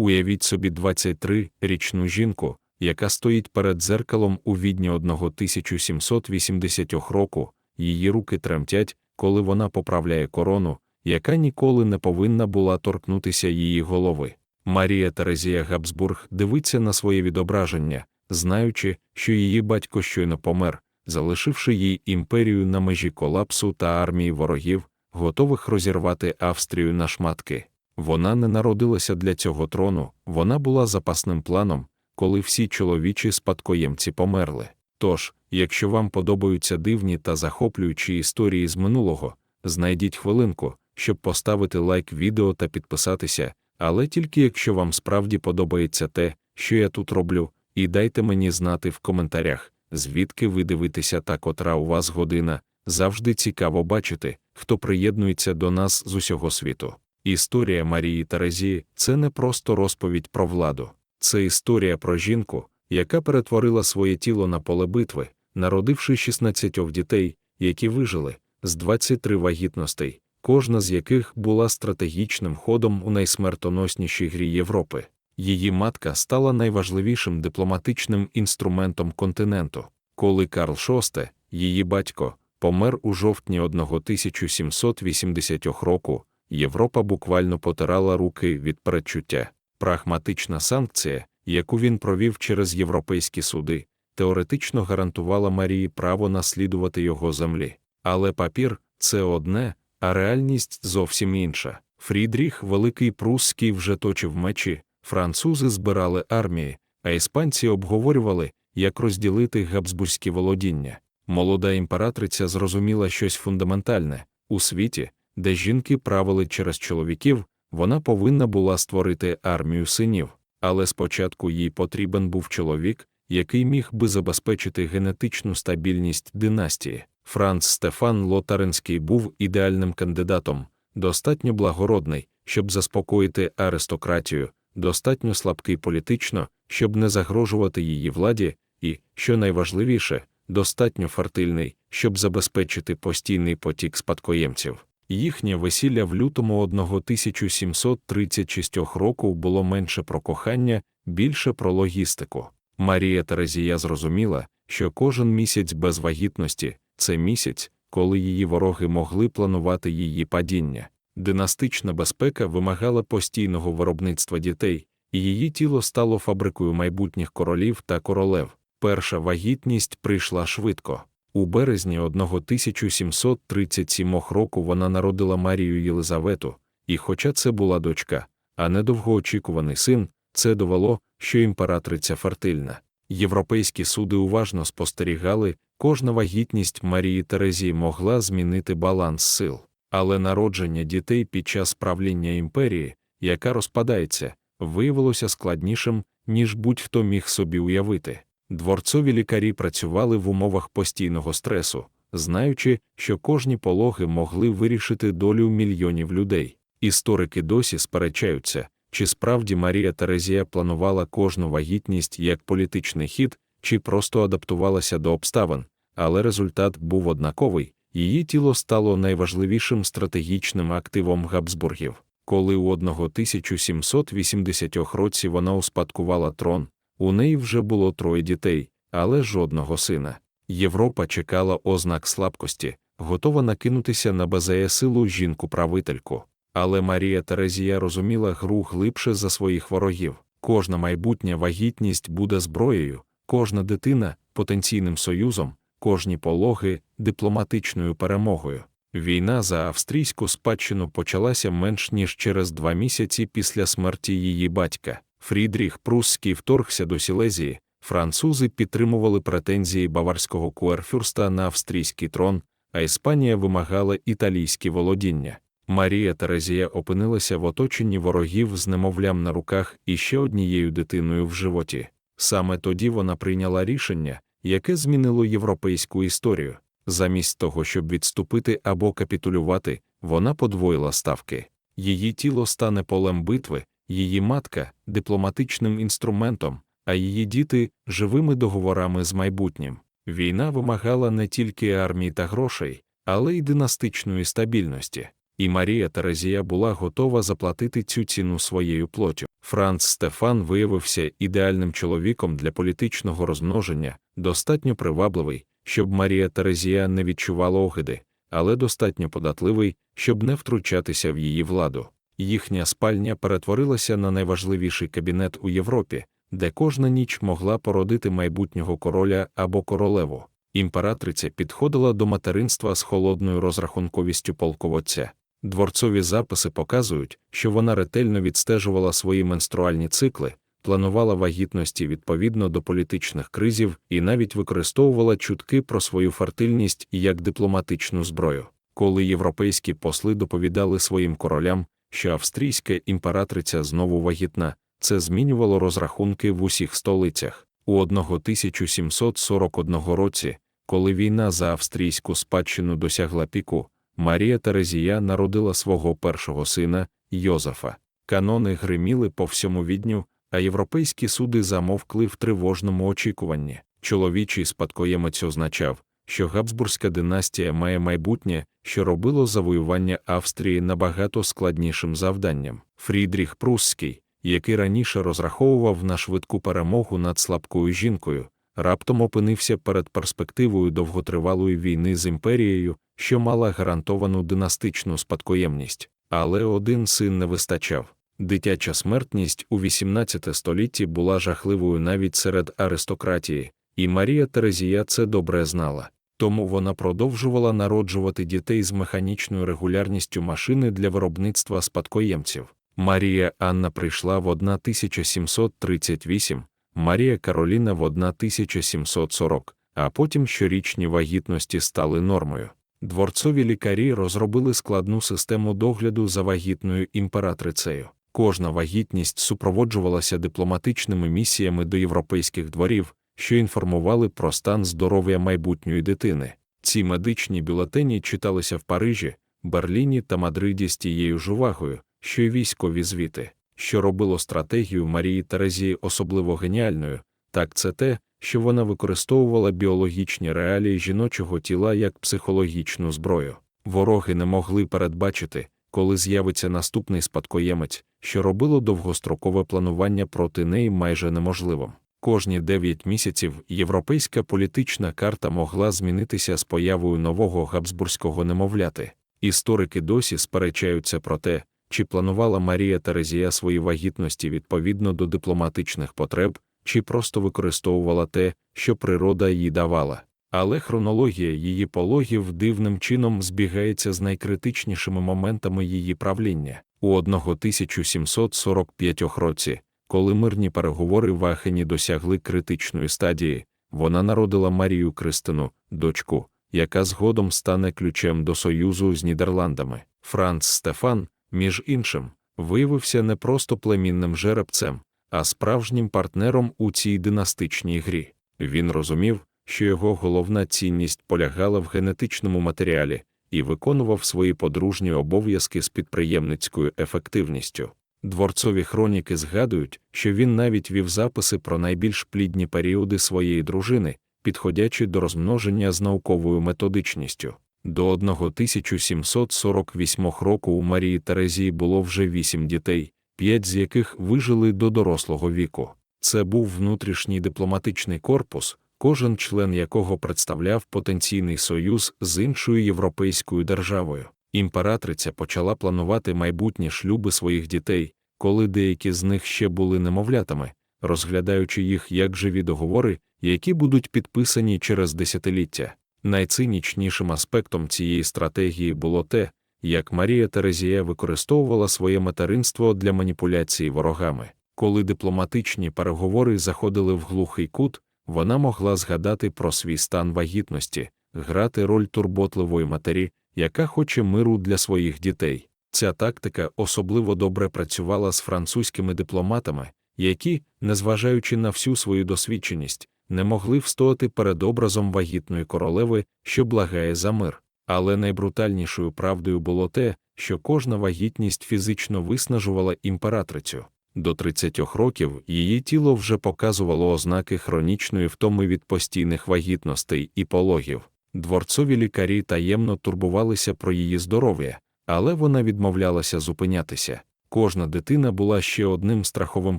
Уявіть собі 23-річну жінку, яка стоїть перед дзеркалом у відні 1780 року, її руки тремтять, коли вона поправляє корону, яка ніколи не повинна була торкнутися її голови. Марія Терезія Габсбург дивиться на своє відображення, знаючи, що її батько щойно помер, залишивши їй імперію на межі колапсу та армії ворогів, готових розірвати Австрію на шматки. Вона не народилася для цього трону, вона була запасним планом, коли всі чоловічі спадкоємці померли. Тож, якщо вам подобаються дивні та захоплюючі історії з минулого, знайдіть хвилинку, щоб поставити лайк відео та підписатися, але тільки якщо вам справді подобається те, що я тут роблю, і дайте мені знати в коментарях, звідки ви дивитеся та котра у вас година. Завжди цікаво бачити, хто приєднується до нас з усього світу. Історія Марії Терезії це не просто розповідь про владу, це історія про жінку, яка перетворила своє тіло на поле битви, народивши 16 дітей, які вижили, з 23 вагітностей, кожна з яких була стратегічним ходом у найсмертоноснішій грі Європи. Її матка стала найважливішим дипломатичним інструментом континенту, коли Карл VI, її батько, помер у жовтні 1780 року. Європа буквально потирала руки від передчуття. Прагматична санкція, яку він провів через європейські суди, теоретично гарантувала Марії право наслідувати його землі. Але папір це одне, а реальність зовсім інша. Фрідріх Великий Прусський вже точив мечі, французи збирали армії, а іспанці обговорювали, як розділити габсбурзькі володіння. Молода імператриця зрозуміла щось фундаментальне у світі де жінки правили через чоловіків, вона повинна була створити армію синів, але спочатку їй потрібен був чоловік, який міг би забезпечити генетичну стабільність династії. Франц Стефан Лотаринський був ідеальним кандидатом, достатньо благородний, щоб заспокоїти аристократію, достатньо слабкий політично, щоб не загрожувати її владі, і, що найважливіше, достатньо фертильний, щоб забезпечити постійний потік спадкоємців. Їхнє весілля в лютому 1736 року було менше про кохання, більше про логістику. Марія Терезія зрозуміла, що кожен місяць без вагітності це місяць, коли її вороги могли планувати її падіння. Династична безпека вимагала постійного виробництва дітей, і її тіло стало фабрикою майбутніх королів та королев. Перша вагітність прийшла швидко. У березні 1737 року вона народила Марію Єлизавету, і, хоча це була дочка, а не довгоочікуваний син, це довело, що імператриця фертильна. Європейські суди уважно спостерігали, кожна вагітність Марії Терезії могла змінити баланс сил, але народження дітей під час правління імперії, яка розпадається, виявилося складнішим, ніж будь-хто міг собі уявити. Дворцові лікарі працювали в умовах постійного стресу, знаючи, що кожні пологи могли вирішити долю мільйонів людей. Історики досі сперечаються, чи справді Марія Терезія планувала кожну вагітність як політичний хід, чи просто адаптувалася до обставин, але результат був однаковий її тіло стало найважливішим стратегічним активом Габсбургів. Коли у 1780 році вона успадкувала трон, у неї вже було троє дітей, але жодного сина. Європа чекала ознак слабкості, готова накинутися на базеє силу жінку-правительку. Але Марія Терезія розуміла гру глибше за своїх ворогів. Кожна майбутня вагітність буде зброєю, кожна дитина потенційним союзом, кожні пологи дипломатичною перемогою. Війна за австрійську спадщину почалася менш ніж через два місяці після смерті її батька. Фрідріх Прусський вторгся до Сілезії, французи підтримували претензії баварського куерфюрста на австрійський трон, а Іспанія вимагала італійські володіння. Марія Терезія опинилася в оточенні ворогів з немовлям на руках і ще однією дитиною в животі. Саме тоді вона прийняла рішення, яке змінило європейську історію. Замість того, щоб відступити або капітулювати, вона подвоїла ставки. Її тіло стане полем битви, її матка дипломатичним інструментом, а її діти живими договорами з майбутнім. Війна вимагала не тільки армії та грошей, але й династичної стабільності, і Марія Терезія була готова заплатити цю ціну своєю плоттю. Франц Стефан виявився ідеальним чоловіком для політичного розмноження, достатньо привабливий, щоб Марія Терезія не відчувала огиди, але достатньо податливий, щоб не втручатися в її владу. Їхня спальня перетворилася на найважливіший кабінет у Європі, де кожна ніч могла породити майбутнього короля або королеву. Імператриця підходила до материнства з холодною розрахунковістю полководця. Дворцові записи показують, що вона ретельно відстежувала свої менструальні цикли, планувала вагітності відповідно до політичних кризів і навіть використовувала чутки про свою фертильність як дипломатичну зброю. Коли європейські посли доповідали своїм королям, що австрійська імператриця знову вагітна, це змінювало розрахунки в усіх столицях. У 1741 році, коли війна за австрійську спадщину досягла піку, Марія Терезія народила свого першого сина Йозефа. Канони гриміли по всьому відню, а європейські суди замовкли в тривожному очікуванні. Чоловічий спадкоємець означав, що Габсбурзька династія має майбутнє, що робило завоювання Австрії набагато складнішим завданням. Фрідріх Прусський, який раніше розраховував на швидку перемогу над слабкою жінкою, раптом опинився перед перспективою довготривалої війни з імперією, що мала гарантовану династичну спадкоємність. Але один син не вистачав. Дитяча смертність у XVIII столітті була жахливою навіть серед аристократії, і Марія Терезія це добре знала. Тому вона продовжувала народжувати дітей з механічною регулярністю машини для виробництва спадкоємців. Марія Анна прийшла в 1738, Марія Кароліна в 1740, а потім щорічні вагітності стали нормою. Дворцові лікарі розробили складну систему догляду за вагітною імператрицею. Кожна вагітність супроводжувалася дипломатичними місіями до європейських дворів, що інформували про стан здоров'я майбутньої дитини. Ці медичні бюлетені читалися в Парижі, Берліні та Мадриді з тією ж увагою, що й військові звіти, що робило стратегію Марії Терезії особливо геніальною, так це те, що вона використовувала біологічні реалії жіночого тіла як психологічну зброю. Вороги не могли передбачити, коли з'явиться наступний спадкоємець, що робило довгострокове планування проти неї майже неможливим. Кожні дев'ять місяців європейська політична карта могла змінитися з появою нового габсбурзького немовляти. Історики досі сперечаються про те, чи планувала Марія Терезія свої вагітності відповідно до дипломатичних потреб, чи просто використовувала те, що природа їй давала. Але хронологія її пологів дивним чином збігається з найкритичнішими моментами її правління. У 1745 році, коли мирні переговори в Ахені досягли критичної стадії, вона народила Марію Кристину, дочку, яка згодом стане ключем до союзу з Нідерландами. Франц Стефан, між іншим, виявився не просто племінним жеребцем, а справжнім партнером у цій династичній грі. Він розумів, що його головна цінність полягала в генетичному матеріалі і виконував свої подружні обов'язки з підприємницькою ефективністю. Дворцові хроніки згадують, що він навіть вів записи про найбільш плідні періоди своєї дружини, підходячи до розмноження з науковою методичністю. До 1748 року у Марії Терезії було вже вісім дітей, п'ять з яких вижили до дорослого віку. Це був внутрішній дипломатичний корпус, кожен член якого представляв потенційний союз з іншою європейською державою. Імператриця почала планувати майбутні шлюби своїх дітей, коли деякі з них ще були немовлятами, розглядаючи їх як живі договори, які будуть підписані через десятиліття. Найцинічнішим аспектом цієї стратегії було те, як Марія Терезія використовувала своє материнство для маніпуляції ворогами. Коли дипломатичні переговори заходили в глухий кут, вона могла згадати про свій стан вагітності, грати роль турботливої матері, яка хоче миру для своїх дітей. Ця тактика особливо добре працювала з французькими дипломатами, які, незважаючи на всю свою досвідченість, не могли встояти перед образом вагітної королеви, що благає за мир. Але найбрутальнішою правдою було те, що кожна вагітність фізично виснажувала імператрицю. До 30 років її тіло вже показувало ознаки хронічної втоми від постійних вагітностей і пологів. Дворцові лікарі таємно турбувалися про її здоров'я, але вона відмовлялася зупинятися. Кожна дитина була ще одним страховим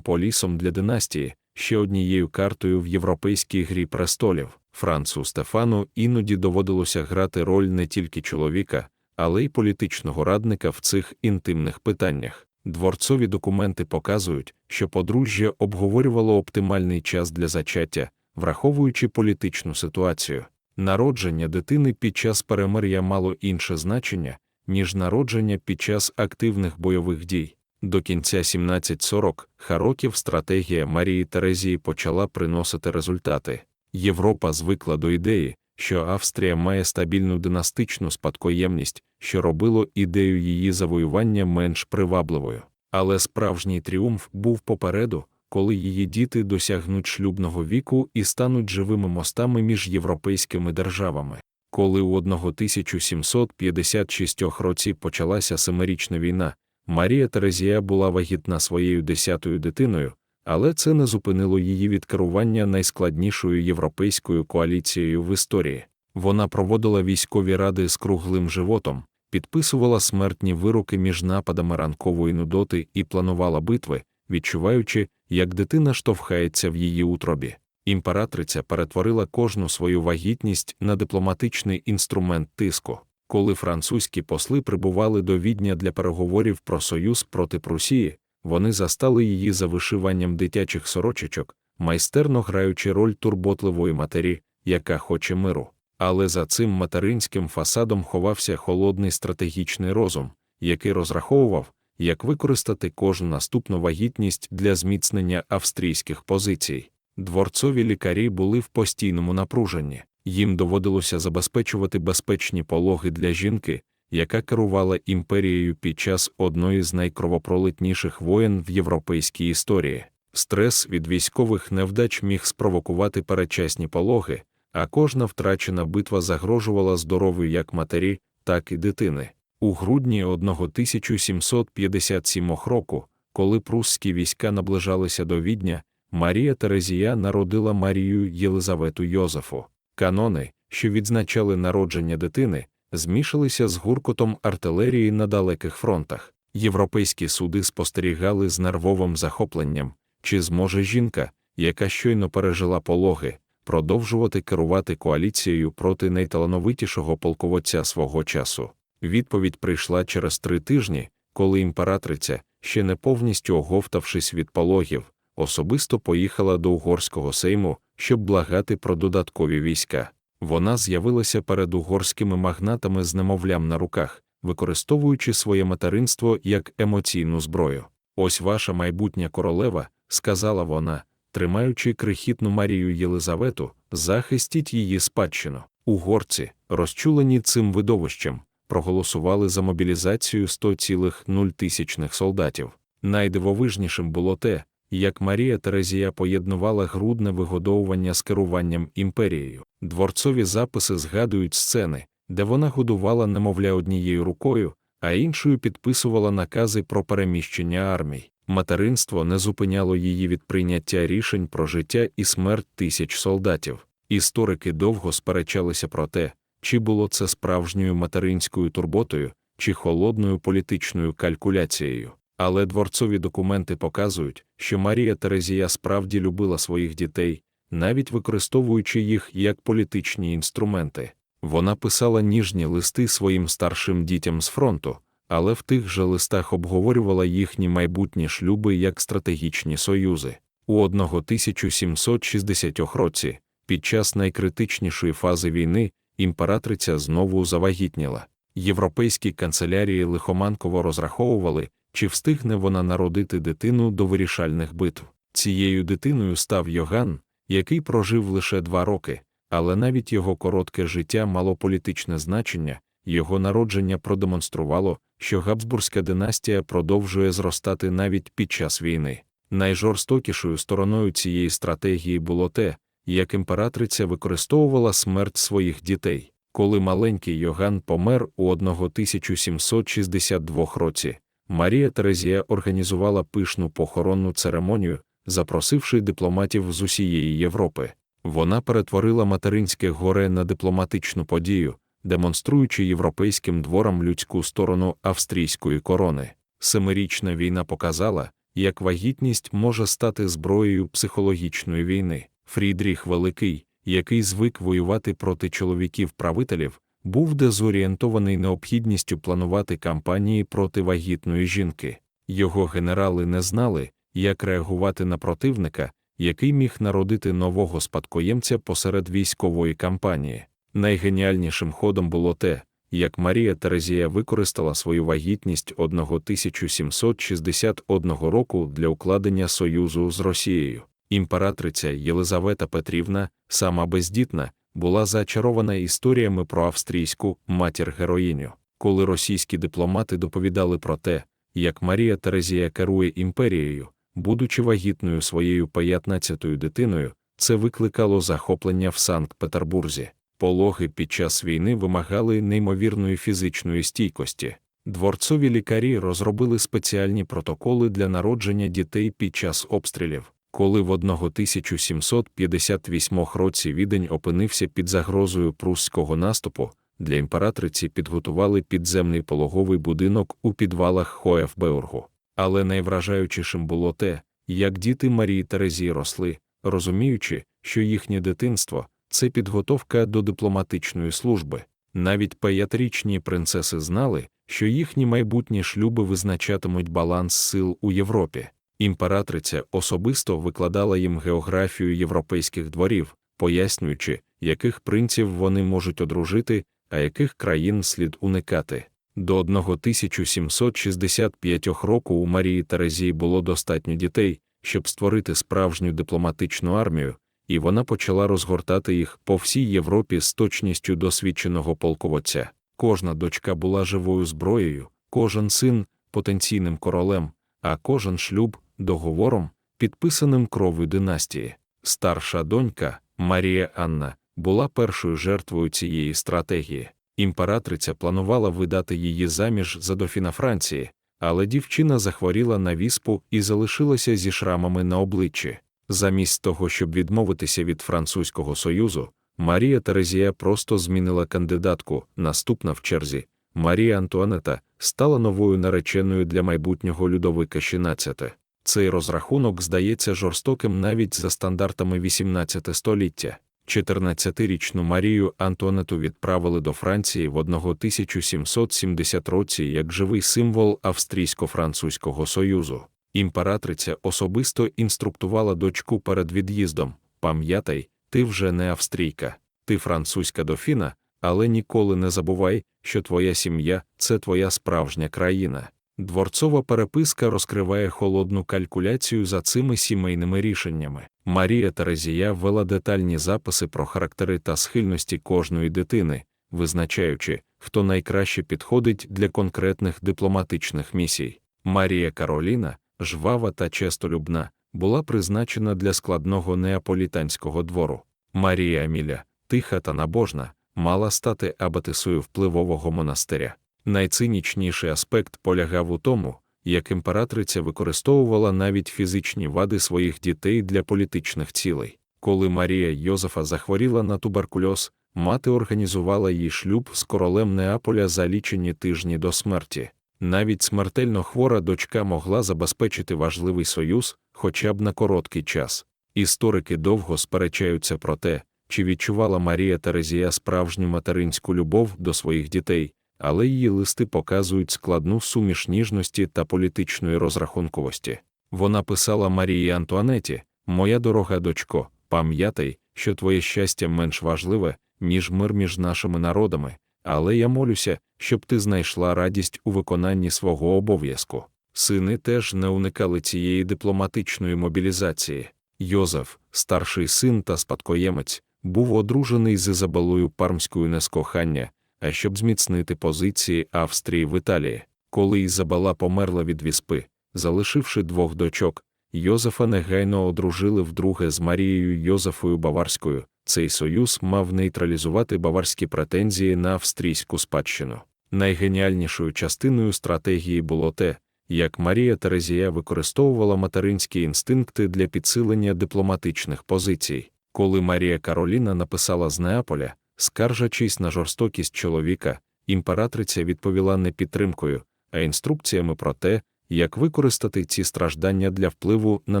полісом для династії, ще однією картою в європейській грі престолів. Францу Стефану іноді доводилося грати роль не тільки чоловіка, але й політичного радника в цих інтимних питаннях. Дворцові документи показують, що подружжя обговорювало оптимальний час для зачаття, враховуючи політичну ситуацію. Народження дитини під час перемир'я мало інше значення, ніж народження під час активних бойових дій. До кінця 1740 Хароків стратегія Марії Терезії почала приносити результати. Європа звикла до ідеї, що Австрія має стабільну династичну спадкоємність, що робило ідею її завоювання менш привабливою. Але справжній тріумф був попереду, коли її діти досягнуть шлюбного віку і стануть живими мостами між європейськими державами. Коли у 1756 році почалася Семирічна війна, Марія Терезія була вагітна своєю десятою дитиною, але це не зупинило її від керування найскладнішою європейською коаліцією в історії. Вона проводила військові ради з круглим животом, підписувала смертні вироки між нападами ранкової нудоти і планувала битви, відчуваючи, як дитина штовхається в її утробі. Імператриця перетворила кожну свою вагітність на дипломатичний інструмент тиску. Коли французькі посли прибували до відня для переговорів про союз проти Прусії, вони застали її за вишиванням дитячих сорочечок, майстерно граючи роль турботливої матері, яка хоче миру. Але за цим материнським фасадом ховався холодний стратегічний розум, який розраховував, як використати кожну наступну вагітність для зміцнення австрійських позицій. Дворцові лікарі були в постійному напруженні, їм доводилося забезпечувати безпечні пологи для жінки, яка керувала імперією під час одної з найкровопролитніших воєн в європейській історії. Стрес від військових невдач міг спровокувати передчасні пологи, а кожна втрачена битва загрожувала здоров'ю як матері, так і дитини. У грудні 1757 року, коли прусські війська наближалися до відня, Марія Терезія народила Марію Єлизавету Йозефу. Канони, що відзначали народження дитини, змішалися з гуркотом артилерії на далеких фронтах. Європейські суди спостерігали з нервовим захопленням, чи зможе жінка, яка щойно пережила пологи, продовжувати керувати коаліцією проти найталановитішого полководця свого часу. Відповідь прийшла через три тижні, коли імператриця, ще не повністю оговтавшись від пологів, особисто поїхала до угорського сейму, щоб благати про додаткові війська. Вона з'явилася перед угорськими магнатами з немовлям на руках, використовуючи своє материнство як емоційну зброю. Ось ваша майбутня королева, сказала вона, тримаючи крихітну Марію Єлизавету, захистіть її спадщину. Угорці, розчулені цим видовищем, проголосували за мобілізацію 100,0 тисячних солдатів. Найдивовижнішим було те, як Марія Терезія поєднувала грудне вигодовування з керуванням імперією. Дворцові записи згадують сцени, де вона годувала немовля однією рукою, а іншою підписувала накази про переміщення армій. Материнство не зупиняло її від прийняття рішень про життя і смерть тисяч солдатів. Історики довго сперечалися про те, чи було це справжньою материнською турботою, чи холодною політичною калькуляцією. Але дворцові документи показують, що Марія Терезія справді любила своїх дітей, навіть використовуючи їх як політичні інструменти. Вона писала ніжні листи своїм старшим дітям з фронту, але в тих же листах обговорювала їхні майбутні шлюби як стратегічні союзи. У 1760 році, під час найкритичнішої фази війни, імператриця знову завагітніла. Європейські канцелярії лихоманково розраховували, чи встигне вона народити дитину до вирішальних битв. Цією дитиною став Йоган, який прожив лише два роки, але навіть його коротке життя мало політичне значення, його народження продемонструвало, що Габсбурзька династія продовжує зростати навіть під час війни. Найжорстокішою стороною цієї стратегії було те, як імператриця використовувала смерть своїх дітей. Коли маленький Йоган помер у 1762 році, Марія Терезія організувала пишну похоронну церемонію, запросивши дипломатів з усієї Європи. Вона перетворила материнське горе на дипломатичну подію, демонструючи європейським дворам людську сторону австрійської корони. Семирічна війна показала, як вагітність може стати зброєю психологічної війни. Фрідріх Великий, який звик воювати проти чоловіків-правителів, був дезорієнтований необхідністю планувати кампанії проти вагітної жінки. Його генерали не знали, як реагувати на противника, який міг народити нового спадкоємця посеред військової кампанії. Найгеніальнішим ходом було те, як Марія Терезія використала свою вагітність 1761 року для укладення союзу з Росією. Імператриця Єлизавета Петрівна, сама бездітна, була зачарована історіями про австрійську матір героїню. Коли російські дипломати доповідали про те, як Марія Терезія керує імперією, будучи вагітною своєю 15-ю дитиною, це викликало захоплення в Санкт-Петербурзі. Пологи під час війни вимагали неймовірної фізичної стійкості. Дворцові лікарі розробили спеціальні протоколи для народження дітей під час обстрілів. Коли в 1758 році відень опинився під загрозою прусського наступу, для імператриці підготували підземний пологовий будинок у підвалах Хоефбеургу. Але найвражаючішим було те, як діти Марії Терезії росли, розуміючи, що їхнє дитинство це підготовка до дипломатичної служби. Навіть п'ятирічні принцеси знали, що їхні майбутні шлюби визначатимуть баланс сил у Європі. Імператриця особисто викладала їм географію європейських дворів, пояснюючи, яких принців вони можуть одружити, а яких країн слід уникати. До 1765 року у Марії Терезії було достатньо дітей, щоб створити справжню дипломатичну армію, і вона почала розгортати їх по всій Європі з точністю досвідченого полководця. Кожна дочка була живою зброєю, кожен син потенційним королем, а кожен шлюб договором, підписаним кров'ю династії. Старша донька Марія Анна була першою жертвою цієї стратегії. Імператриця планувала видати її заміж за дофіна Франції, але дівчина захворіла на віспу і залишилася зі шрамами на обличчі. Замість того, щоб відмовитися від Французького союзу, Марія Терезія просто змінила кандидатку. Наступна в черзі, Марія Антуанета, стала новою нареченою для майбутнього Людовика XVI. Цей розрахунок здається жорстоким навіть за стандартами XVIII століття. 14-річну Марію Антуанету відправили до Франції в 1770 році як живий символ Австрійсько-французького союзу. Імператриця особисто інструктувала дочку перед від'їздом пам'ятай, ти вже не австрійка, ти французька дофіна, але ніколи не забувай, що твоя сім'я це твоя справжня країна. Дворцова переписка розкриває холодну калькуляцію за цими сімейними рішеннями. Марія Терезія ввела детальні записи про характери та схильності кожної дитини, визначаючи, хто найкраще підходить для конкретних дипломатичних місій. Марія Кароліна, жвава та честолюбна, була призначена для складного неаполітанського двору. Марія Аміля, тиха та набожна, мала стати абатисою впливового монастиря. Найцинічніший аспект полягав у тому, як імператриця використовувала навіть фізичні вади своїх дітей для політичних цілей. Коли Марія Йозефа захворіла на туберкульоз, мати організувала їй шлюб з королем Неаполя за лічені тижні до смерті. Навіть смертельно хвора дочка могла забезпечити важливий союз хоча б на короткий час. Історики довго сперечаються про те, чи відчувала Марія Терезія справжню материнську любов до своїх дітей, але її листи показують складну суміш ніжності та політичної розрахунковості. Вона писала Марії Антуанеті: Моя дорога дочко, пам'ятай, що твоє щастя менш важливе, ніж мир між нашими народами, але я молюся, щоб ти знайшла радість у виконанні свого обов'язку. Сини теж не уникали цієї дипломатичної мобілізації. Йозеф, старший син та спадкоємець, був одружений з Ізабелою Пармською нескохання, а щоб зміцнити позиції Австрії в Італії. Коли Ізабела померла від віспи, залишивши двох дочок, Йозефа негайно одружили вдруге з Марією Йозефою Баварською. Цей союз мав нейтралізувати баварські претензії на австрійську спадщину. Найгеніальнішою частиною стратегії було те, як Марія Терезія використовувала материнські інстинкти для підсилення дипломатичних позицій. Коли Марія Кароліна написала з Неаполя, скаржачись на жорстокість чоловіка, імператриця відповіла не підтримкою, а інструкціями про те, як використати ці страждання для впливу на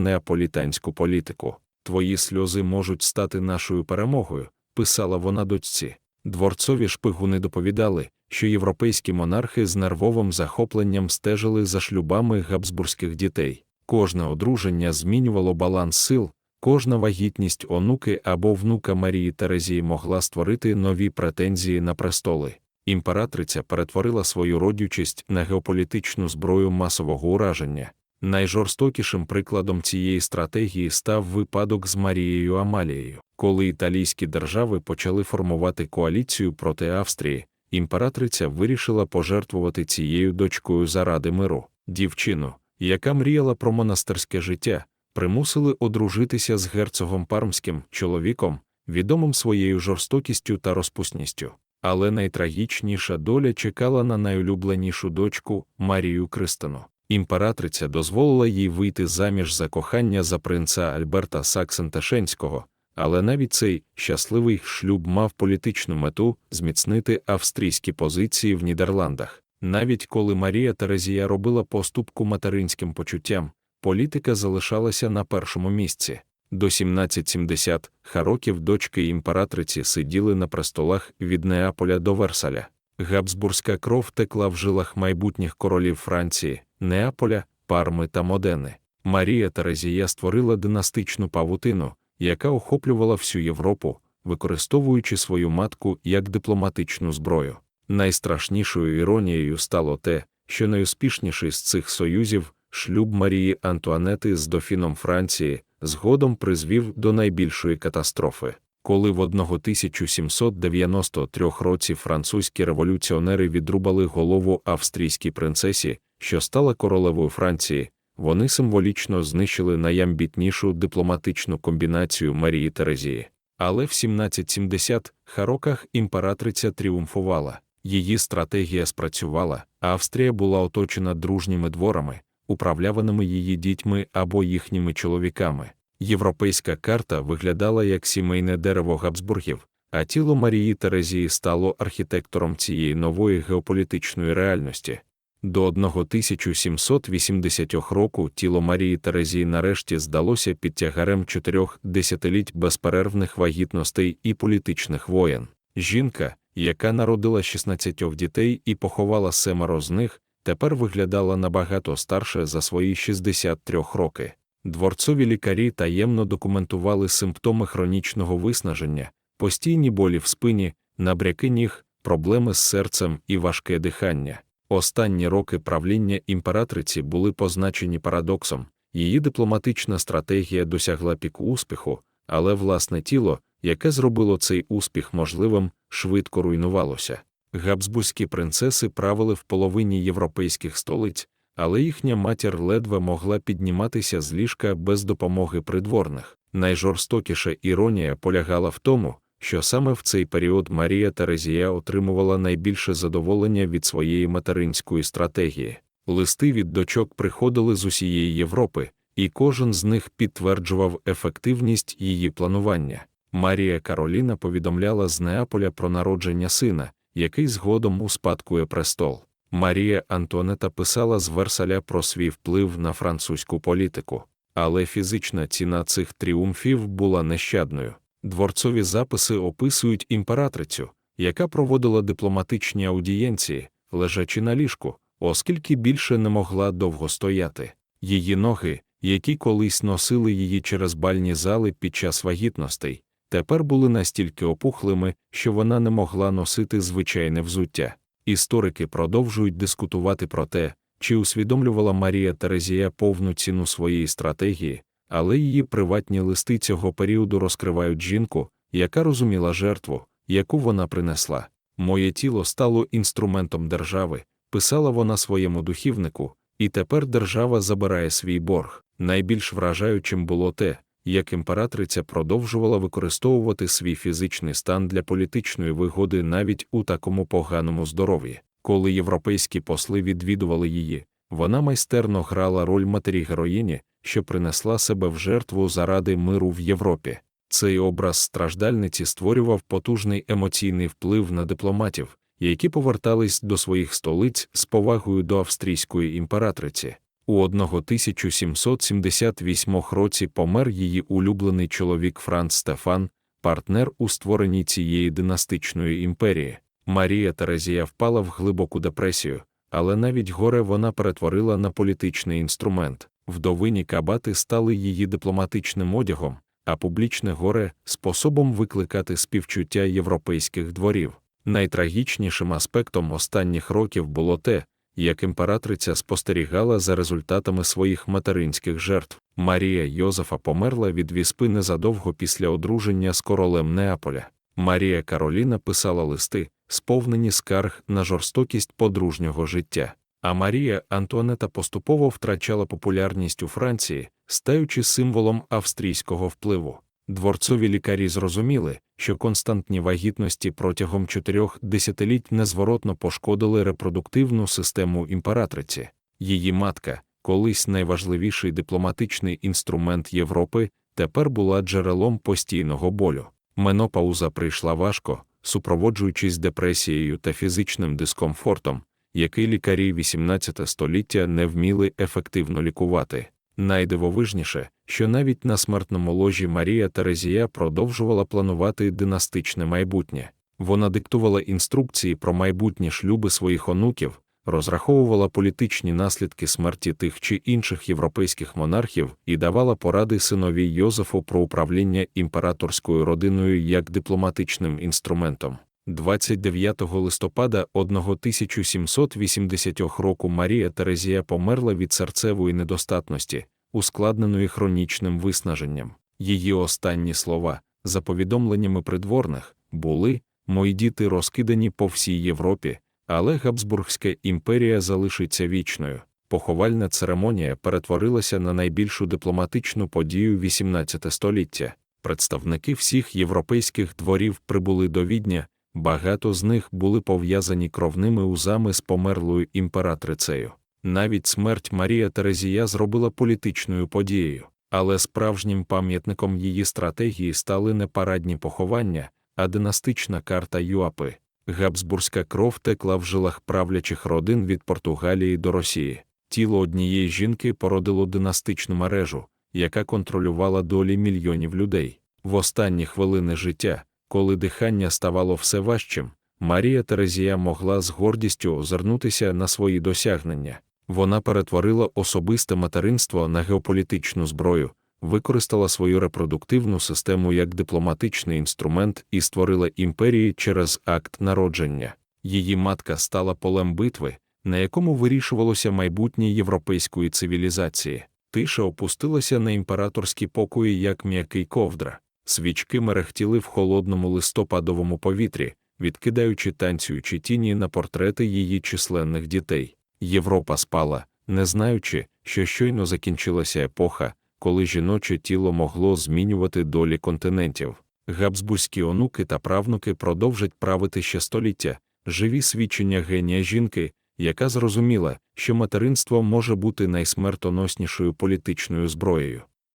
неаполітанську політику. Твої сльози можуть стати нашою перемогою, писала вона дочці. Дворцові шпигуни доповідали, що європейські монархи з нервовим захопленням стежили за шлюбами габсбурзьких дітей. Кожне одруження змінювало баланс сил, кожна вагітність онуки або внука Марії Терезії могла створити нові претензії на престоли. Імператриця перетворила свою родючість на геополітичну зброю масового ураження. Найжорстокішим прикладом цієї стратегії став випадок з Марією Амалією, коли італійські держави почали формувати коаліцію проти Австрії. Імператриця вирішила пожертвувати цією дочкою заради миру. Дівчину, яка мріяла про монастирське життя, примусили одружитися з герцогом пармським чоловіком, відомим своєю жорстокістю та розпусністю. Але найтрагічніша доля чекала на найулюбленішу дочку Марію Кристину. Імператриця дозволила їй вийти заміж за кохання за принца Альберта Саксен-Ташенського, але навіть цей щасливий шлюб мав політичну мету зміцнити австрійські позиції в Нідерландах. Навіть коли Марія Терезія робила поступку материнським почуттям, політика залишалася на першому місці. До 1770 хароків дочки імператриці сиділи на престолах від Неаполя до Версаля. Габсбурзька кров текла в жилах майбутніх королів Франції, Неаполя, Парми та Модени. Марія Терезія створила династичну павутину, яка охоплювала всю Європу, використовуючи свою матку як дипломатичну зброю. Найстрашнішою іронією стало те, що найуспішніший з цих союзів, шлюб Марії Антуанети з дофіном Франції, згодом призвів до найбільшої катастрофи. Коли в 1793 році французькі революціонери відрубали голову австрійській принцесі, що стала королевою Франції, вони символічно знищили найамбітнішу дипломатичну комбінацію Марії Терезії. Але в 1770 хароках імператриця тріумфувала. Її стратегія спрацювала, Австрія була оточена дружніми дворами, управляваними її дітьми або їхніми чоловіками. Європейська карта виглядала як сімейне дерево Габсбургів, а тіло Марії Терезії стало архітектором цієї нової геополітичної реальності. До 1780 року тіло Марії Терезії нарешті здалося під тягарем чотирьох десятиліть безперервних вагітностей і політичних воєн. Жінка, яка народила 16 дітей і поховала семеро з них, тепер виглядала набагато старше за свої 63 роки. Дворцові лікарі таємно документували симптоми хронічного виснаження, постійні болі в спині, набряки ніг, проблеми з серцем і важке дихання. Останні роки правління імператриці були позначені парадоксом, її дипломатична стратегія досягла піку успіху, але власне тіло, яке зробило цей успіх можливим, швидко руйнувалося. Габсбурзькі принцеси правили в половині європейських столиць, але їхня матір ледве могла підніматися з ліжка без допомоги придворних. Найжорстокіша іронія полягала в тому, що саме в цей період Марія Терезія отримувала найбільше задоволення від своєї материнської стратегії. Листи від дочок приходили з усієї Європи, і кожен з них підтверджував ефективність її планування. Марія Кароліна повідомляла з Неаполя про народження сина, який згодом успадкує престол. Марія Антонета писала з Версаля про свій вплив на французьку політику, але фізична ціна цих тріумфів була нещадною. Дворцові записи описують імператрицю, яка проводила дипломатичні аудієнції, лежачи на ліжку, оскільки більше не могла довго стояти. Її ноги, які колись носили її через бальні зали під час вагітностей, тепер були настільки опухлими, що вона не могла носити звичайне взуття. Історики продовжують дискутувати про те, чи усвідомлювала Марія Терезія повну ціну своєї стратегії, але її приватні листи цього періоду розкривають жінку, яка розуміла жертву, яку вона принесла. Моє тіло стало інструментом держави, писала вона своєму духівнику, і тепер держава забирає свій борг. Найбільш вражаючим було те, як імператриця продовжувала використовувати свій фізичний стан для політичної вигоди навіть у такому поганому здоров'ї. Коли європейські посли відвідували її, вона майстерно грала роль матері героїні, що принесла себе в жертву заради миру в Європі. Цей образ страждальниці створював потужний емоційний вплив на дипломатів, які повертались до своїх столиць з повагою до австрійської імператриці. У У 1778 році помер її улюблений чоловік Франц Стефан, партнер у створенні цієї династичної імперії. Марія Терезія впала в глибоку депресію, але навіть горе вона перетворила на політичний інструмент. Вдовині кабати стали її дипломатичним одягом, а публічне горе способом викликати співчуття європейських дворів. Найтрагічнішим аспектом останніх років було те, як імператриця спостерігала за результатами своїх материнських жертв. Марія Йозефа померла від віспи незадовго після одруження з королем Неаполя. Марія Кароліна писала листи, сповнені скарг на жорстокість подружнього життя. А Марія Антуанета поступово втрачала популярність у Франції, стаючи символом австрійського впливу. Дворцові лікарі зрозуміли, що константні вагітності протягом чотирьох десятиліть незворотно пошкодили репродуктивну систему імператриці. Її матка, колись найважливіший дипломатичний інструмент Європи, тепер була джерелом постійного болю. Менопауза прийшла важко, супроводжуючись депресією та фізичним дискомфортом, який лікарі XVIII століття не вміли ефективно лікувати. Найдивовижніше, що навіть на смертному ложі Марія Терезія продовжувала планувати династичне майбутнє. Вона диктувала інструкції про майбутні шлюби своїх онуків, розраховувала політичні наслідки смерті тих чи інших європейських монархів і давала поради синові Йозефу про управління імператорською родиною як дипломатичним інструментом. 29 листопада 1780 року Марія Терезія померла від серцевої недостатності, ускладненої хронічним виснаженням. Її останні слова, за повідомленнями придворних, були Мої діти розкидані по всій Європі, але Габсбургська імперія залишиться вічною. Поховальна церемонія перетворилася на найбільшу дипломатичну подію XVIII століття. Представники всіх європейських дворів прибули до відня, багато з них були пов'язані кровними узами з померлою імператрицею. Навіть смерть Марія Терезія зробила політичною подією, але справжнім пам'ятником її стратегії стали не парадні поховання, а династична карта Юапи. Габсбурзька кров текла в жилах правлячих родин від Португалії до Росії. Тіло однієї жінки породило династичну мережу, яка контролювала долі мільйонів людей. В останні хвилини життя, коли дихання ставало все важчим, Марія Терезія могла з гордістю озирнутися на свої досягнення. Вона перетворила особисте материнство на геополітичну зброю, використала свою репродуктивну систему як дипломатичний інструмент і створила імперії через акт народження. Її матка стала полем битви, на якому вирішувалося майбутнє європейської цивілізації. Тиша опустилася на імператорські покої як м'який ковдра. Свічки мерехтіли в холодному листопадовому повітрі, відкидаючи танцюючі тіні на портрети її численних дітей. Європа спала, не знаючи, що щойно закінчилася епоха, коли жіноче тіло могло змінювати долі континентів. Габсбузькі онуки та правнуки продовжать правити ще століття, живі свідчення генія жінки, яка зрозуміла, що материнство може бути найсмертоноснішою політичною зброєю.